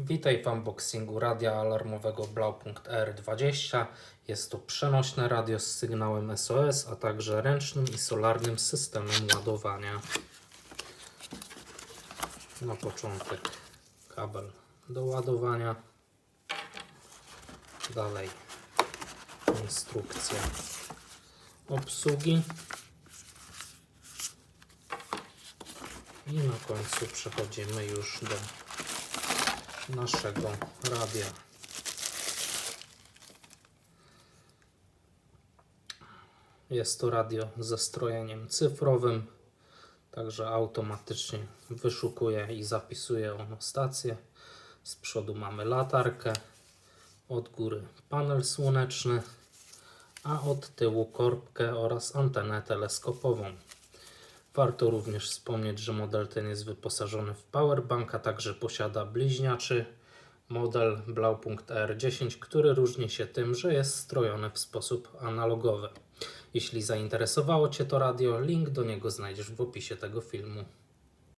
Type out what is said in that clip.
Witaj w unboxingu radia alarmowego Blaupunkt R20. Jest to przenośne radio z sygnałem SOS, a także ręcznym i solarnym systemem ładowania. Na początek kabel do ładowania. Dalej instrukcja obsługi. I na końcu przechodzimy już do naszego radia. Jest to radio ze strojeniem cyfrowym, także automatycznie wyszukuje i zapisuje ono stację. Z przodu mamy latarkę, od góry panel słoneczny, a od tyłu korbkę oraz antenę teleskopową. Warto również wspomnieć, że model ten jest wyposażony w powerbank, a także posiada bliźniaczy model Blaupunkt R10, który różni się tym, że jest strojony w sposób analogowy. Jeśli zainteresowało Cię to radio, link do niego znajdziesz w opisie tego filmu.